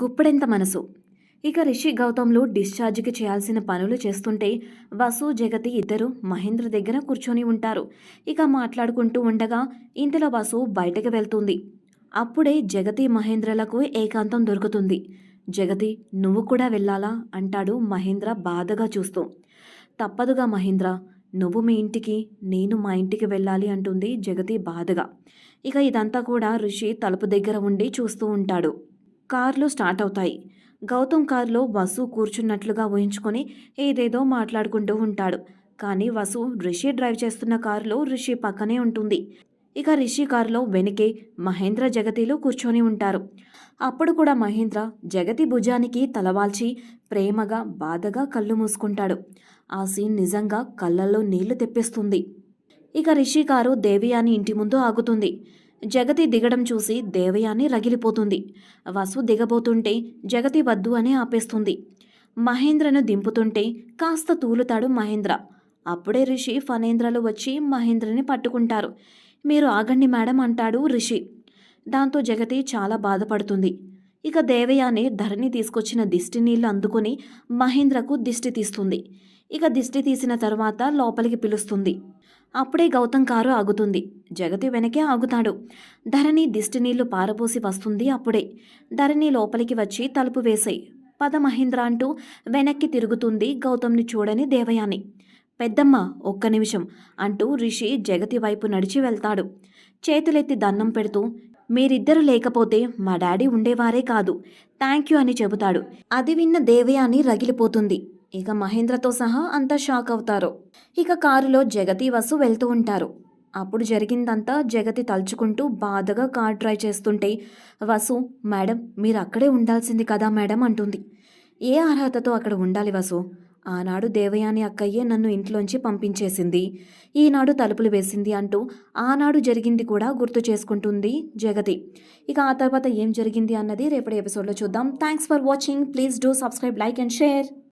గుప్పెడంత మనసు. ఇక రిషి గౌతమ్లు డిశ్చార్జ్కి చేయాల్సిన పనులు చేస్తుంటే వసు జగతి ఇద్దరు మహేంద్ర దగ్గర కూర్చొని ఉంటారు. ఇక మాట్లాడుకుంటూ ఉండగా ఇంతలో వసు బయటకు వెళ్తుంది. అప్పుడే జగతి మహేంద్రలకు ఏకాంతం దొరుకుతుంది. జగతి నువ్వు కూడా వెళ్ళాలా? అంటాడు మహేంద్ర బాధగా చూస్తూ. తప్పదుగా మహేంద్ర నువ్వు మీ ఇంటికి నేను మా ఇంటికి వెళ్ళాలి అంటుంది జగతి బాధగా. ఇక ఇదంతా కూడా ఋషి తలుపు దగ్గర ఉండి చూస్తూ ఉంటాడు. కార్లు స్టార్ట్ అవుతాయి. గౌతమ్ కారులో వసు కూర్చున్నట్లుగా ఊహించుకొని ఏదేదో మాట్లాడుకుంటూ ఉంటాడు. కానీ వసు రిషి డ్రైవ్ చేస్తున్న కారులో రిషి పక్కనే ఉంటుంది. ఇక రిషి కారులో వెనకే మహేంద్ర జగతిలో కూర్చొని ఉంటారు. అప్పుడు కూడా మహేంద్ర జగతి భుజానికి తలవాల్చి ప్రేమగా బాధగా కళ్ళు మూసుకుంటాడు. ఆ సీన్ నిజంగా కళ్ళల్లో నీళ్ళు తెప్పిస్తుంది. ఇక రిషి కారు దేవియాని ఇంటి ముందు ఆగుతుంది. జగతి దిగడం చూసి దేవయాని రగిలిపోతుంది. వసు దిగబోతుంటే జగతి వద్దు అని ఆపేస్తుంది. మహేంద్రను దింపుతుంటే కాస్త తూలుతాడు మహేంద్ర. అప్పుడే రిషి ఫనేంద్రలు వచ్చి మహేంద్రని పట్టుకుంటారు. మీరు ఆగండి మేడం అంటాడు రిషి. దాంతో జగతి చాలా బాధపడుతుంది. ఇక దేవయానే ధరణి తీసుకొచ్చిన దిష్టి నీళ్ళు అందుకుని మహేంద్రకు దిష్టి తీస్తుంది. ఇక దిష్టి తీసిన తర్వాత లోపలికి పిలుస్తుంది. అప్పుడే గౌతమ్ కారు ఆగుతుంది. జగతి వెనకే ఆగుతాడు. ధరణి దిష్టి నీళ్ళు పారపోసి వస్తుంది అప్పుడే. ధరణి లోపలికి వచ్చి తలుపు వేసాయి. పద మహేంద్ర అంటూ వెనక్కి తిరుగుతుంది గౌతమ్ని చూడని దేవయాని. పెద్దమ్మ ఒక్క నిమిషం అంటూ రిషి జగతి వైపు నడిచి వెళ్తాడు. చేతులెత్తి దండం పెడుతూ మీరిద్దరు లేకపోతే మా డాడీ ఉండేవారే కాదు. థ్యాంక్ యూ అని చెబుతాడు. అది విన్న దేవయాని రగిలిపోతుంది. ఇక మహేంద్రతో సహా అంతా షాక్ అవుతారు. ఇక కారులో జగతి వసు వెళ్తూ ఉంటారు. అప్పుడు జరిగిందంతా జగతి తలుచుకుంటూ బాధగా కార్ డ్రైవ్ చేస్తుంటే వసు మేడం మీరు అక్కడే ఉండాల్సింది కదా మేడం అంటుంది. ఏ అర్హతతో అక్కడ ఉండాలి వసు? ఆనాడు దేవయాని అక్కయ్యే నన్ను ఇంట్లోంచి పంపించేసింది. ఈనాడు తలుపులు వేసింది అంటూ ఆనాడు జరిగింది కూడా గుర్తు చేసుకుంటుంది జగతి ఇక ఆ తర్వాత ఏం జరిగింది అన్నది రేపటి ఎపిసోడ్లో చూద్దాం. Thanks for watching please do subscribe like and share